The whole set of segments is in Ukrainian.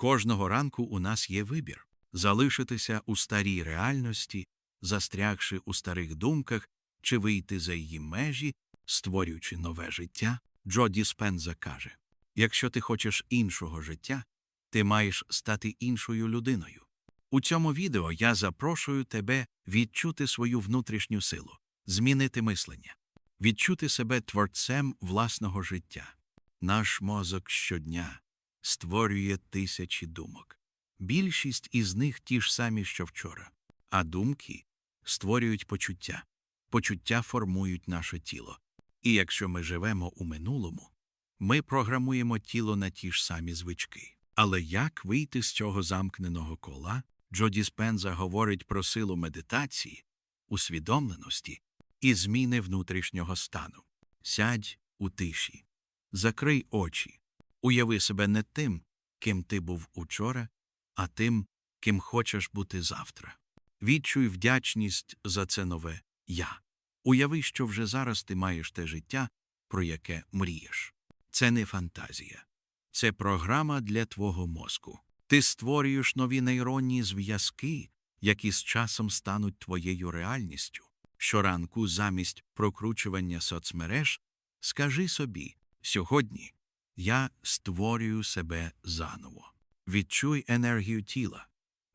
Кожного ранку у нас є вибір залишитися у старій реальності, застрягши у старих думках, чи вийти за її межі, створюючи нове життя. Джо Діспенза каже Якщо ти хочеш іншого життя, ти маєш стати іншою людиною. У цьому відео я запрошую тебе відчути свою внутрішню силу, змінити мислення, відчути себе творцем власного життя. Наш мозок щодня створює тисячі думок. Більшість із них ті ж самі, що вчора, а думки створюють почуття, почуття формують наше тіло. І якщо ми живемо у минулому, ми програмуємо тіло на ті ж самі звички. Але як вийти з цього замкненого кола? Джо Діспенза говорить про силу медитації, усвідомленості і зміни внутрішнього стану. Сядь у тиші, закрий очі, уяви себе не тим, ким ти був учора, а тим, ким хочеш бути завтра. Відчуй вдячність за це нове я. Уяви, що вже зараз ти маєш те життя, про яке мрієш. Це не фантазія, це програма для твого мозку. Ти створюєш нові нейронні зв'язки, які з часом стануть твоєю реальністю. Щоранку, замість прокручування соцмереж, скажи собі сьогодні я створюю себе заново. Відчуй енергію тіла,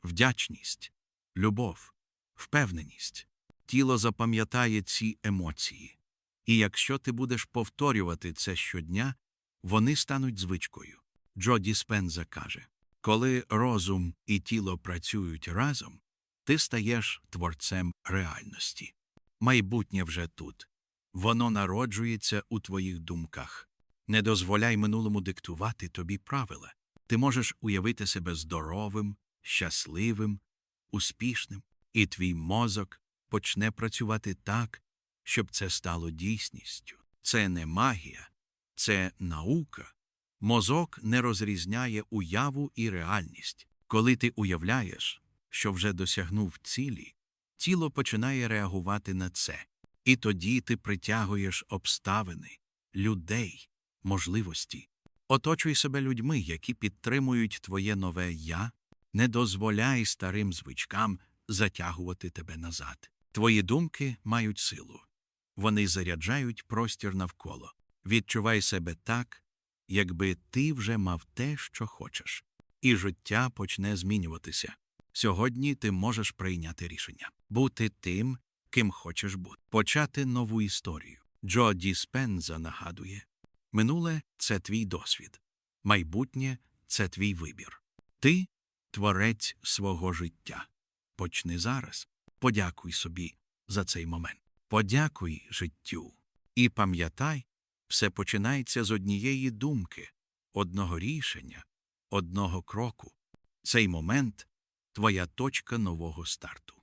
вдячність, любов, впевненість. Тіло запам'ятає ці емоції. І якщо ти будеш повторювати це щодня, вони стануть звичкою. Джо Діспенза каже коли розум і тіло працюють разом, ти стаєш творцем реальності. Майбутнє вже тут. Воно народжується у твоїх думках. Не дозволяй минулому диктувати тобі правила. Ти можеш уявити себе здоровим, щасливим, успішним, і твій мозок почне працювати так, щоб це стало дійсністю. Це не магія, це наука. Мозок не розрізняє уяву і реальність. Коли ти уявляєш, що вже досягнув цілі, тіло починає реагувати на це, і тоді ти притягуєш обставини, людей, можливості. Оточуй себе людьми, які підтримують твоє нове я, не дозволяй старим звичкам затягувати тебе назад. Твої думки мають силу. Вони заряджають простір навколо. Відчувай себе так, якби ти вже мав те, що хочеш, і життя почне змінюватися. Сьогодні ти можеш прийняти рішення бути тим, ким хочеш бути, почати нову історію. Джо Діспенза нагадує минуле це твій досвід, майбутнє це твій вибір. Ти творець свого життя. Почни зараз. Подякуй собі за цей момент. Подякуй життю. І пам'ятай, все починається з однієї думки, одного рішення, одного кроку. Цей момент твоя точка нового старту.